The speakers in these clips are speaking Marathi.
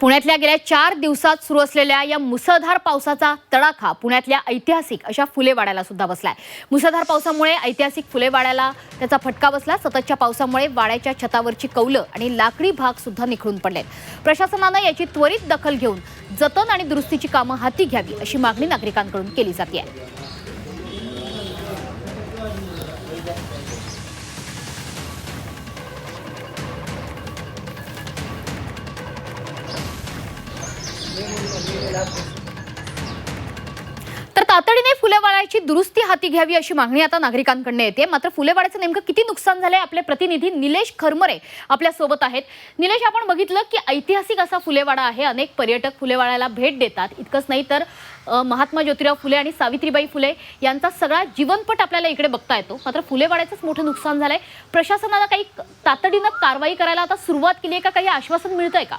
पुण्यातल्या गेल्या चार दिवसात सुरू असलेल्या या मुसळधार पावसाचा तडाखा पुण्यातल्या ऐतिहासिक अशा फुलेवाड्याला सुद्धा बसलाय. मुसळधार पावसामुळे ऐतिहासिक फुलेवाड्याला त्याचा फटका बसला. सततच्या पावसामुळे वाड्याच्या छतावरची कौलं आणि लाकडी भाग सुद्धा निखळून पडले प्रशासनानं याची त्वरित दखल घेऊन जतन आणि दुरुस्तीची कामं हाती घ्यावी अशी मागणी नागरिकांकडून केली जाते तर तातडीने फुलेवाड्याची दुरुस्ती हाती घ्यावी अशी मागणी आता नागरिकांकडून येते. मात्र फुलेवाड्याचं नेमकं किती नुकसान झालंय आपले प्रतिनिधी निलेश खरमरे आपल्यासोबत आहेत. निलेश आपण बघितलं की ऐतिहासिक असा फुलेवाडा आहे. अनेक पर्यटक फुलेवाड्याला भेट देतात. इतकंच नाही तर अ, महात्मा ज्योतिराव फुले आणि सावित्रीबाई फुले यांचा सगळा जीवनपट आपल्याला इकडे बघता येतो. मात्र फुलेवाड्याचंच मोठं नुकसान झालंय. प्रशासनाला काही तातडीनं कारवाई करायला आता सुरुवात केली आहे का? काही आश्वासन मिळतंय का?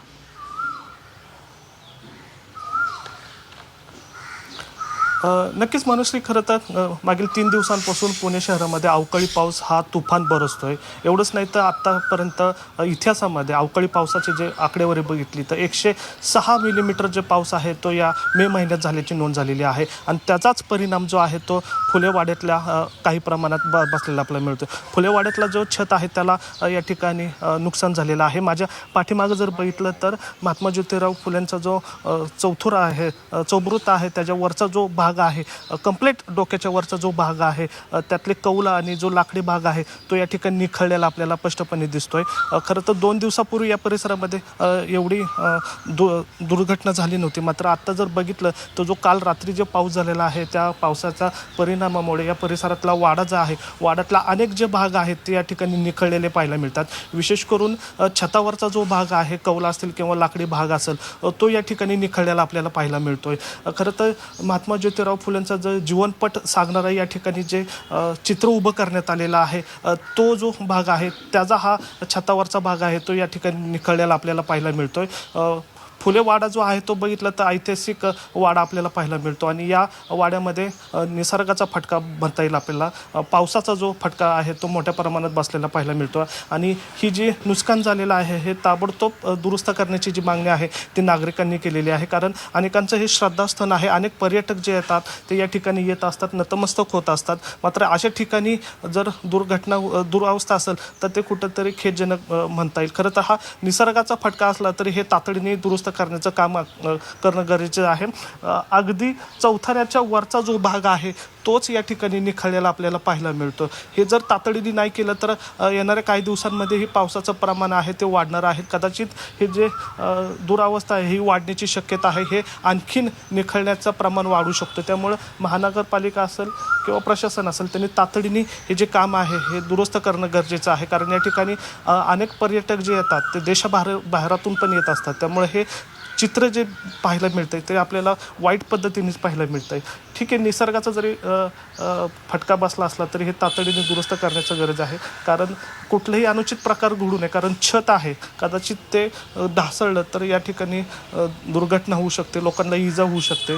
नक्कीच मनश्री खरं तर मागील तीन दिवसांपासून पुणे शहरामध्ये अवकाळी पाऊस हा तुफान बरसतोय. एवढंच नाही तर आत्तापर्यंत इतिहासामध्ये अवकाळी पावसाचे जे आकडेवारी बघितली तर एकशे सहा मिलीमीटर जे पाऊस आहे तो या मे महिन्यात झाल्याची नोंद झालेली आहे. आणि त्याचाच परिणाम जो आहे तो फुलेवाड्यातल्या काही प्रमाणात ब बसलेला आपल्याला मिळतो फुलेवाड्यातला जो छत आहे त्याला या ठिकाणी नुकसान झालेलं आहे. माझ्या पाठीमागं जर बघितलं तर महात्मा ज्योतिराव फुलेंचा जो चौथुरा आहे चौबृत आहे त्याच्या वरचा जो भाग भाग आहे. कंप्लीट डोक्याच्या वरचा जो भाग आहे त्यातले कौला आणि जो लाकडी भाग आहे तो या ठिकाणी निखळलेला आपल्याला स्पष्टपणे दिसतोय. खरं तर दोन दिवसापूर्वी या परिसरामध्ये एवढी दु दुर्घटना झाली नव्हती. मात्र आत्ता जर बघितलं तर जो काल रात्री जे पाऊस झालेला आहे त्या पावसाचा परिणामामुळे या परिसरातला वाडा जो आहे वाड्यातला अनेक जे भाग आहेत ते या ठिकाणी निखळलेले पाहायला मिळतात. विशेष करून छतावरचा जो भाग आहे कौला असतील किंवा लाकडी भाग असेल तो या ठिकाणी निखळलेला आपल्याला पाहायला मिळतोय. खरं तर महात्मा ज्योतिराव फुलेंचा जो जीवनपट सांगणारा या ठिकाणी जे चित्र उभं करण्यात आलेलं आहे तो जो भाग आहे त्याचा हा छतावरचा भाग आहे तो या ठिकाणी निखळलेला आपल्याला पाहायला मिळतोय. फुले वाडा जो आहे तो बघितला तर ऐतिहासिक वाडा आपल्याला पाहायला मिळतो. आणि या वाड्यामध्ये निसर्गाचा फटका भरता येईल आपल्याला. पावसाचा जो फटका आहे तो मोठ्या प्रमाणात बसलेला पाहायला मिळतो. आणि ही जी नुकसान झालेलं आहे हे ताबडतोब दुरुस्त करण्याची जी मागणी आहे ती नागरिकांनी केलेली आहे. कारण अनेकांचं हे श्रद्धास्थान आहे. अनेक पर्यटक जे येतात ते या ठिकाणी येत असतात नतमस्तक होत असतात. मात्र अशा ठिकाणी जर दुर्घटना दुरावस्था असेल तर ते कुठंतरी खेदजनक म्हणता येईल. खरं तर हा निसर्गाचा फटका असला तरी हे तातडीने दुरुस्त करण्याचं काम करणं गरजेचं आहे. अगदी चौथऱ्याच्या वरचा जो भाग आहे तोच या ठिकाणी निखळलेला आपल्याला पाहायला मिळतो. हे जर तातडीने नाही केलं तर येणाऱ्या काही दिवसांमध्ये ही पावसाचं प्रमाण आहे ते वाढणार आहे. कदाचित हे जे दुरावस्था आहे ही वाढण्याची शक्यता आहे हे आणखीन निखळण्याचं प्रमाण वाढू शकतो. त्यामुळं महानगरपालिका असेल किंवा प्रशासन असेल त्यांनी तातडीने हे जे काम आहे हे दुरुस्त करणं गरजेचं आहे. कारण या ठिकाणी अनेक पर्यटक जे येतात ते देशाबाहेर बाहेरातून पण येत असतात. त्यामुळे हे चित्र जे पाहायला मिळतं आहे ते आपल्याला वाईट पद्धतीनेच पाहायला मिळतं आहे ठीक आहे निसर्गाचा जरी फटका बसला असला तरी हे तातडीने दुरुस्त करण्याचं गरज आहे. कारण कुठलेही अनुचित प्रकार घडू नये. कारण छत आहे. कदाचित ते ढासळलं तर या ठिकाणी दुर्घटना होऊ शकते. लोकांना इजा होऊ शकते.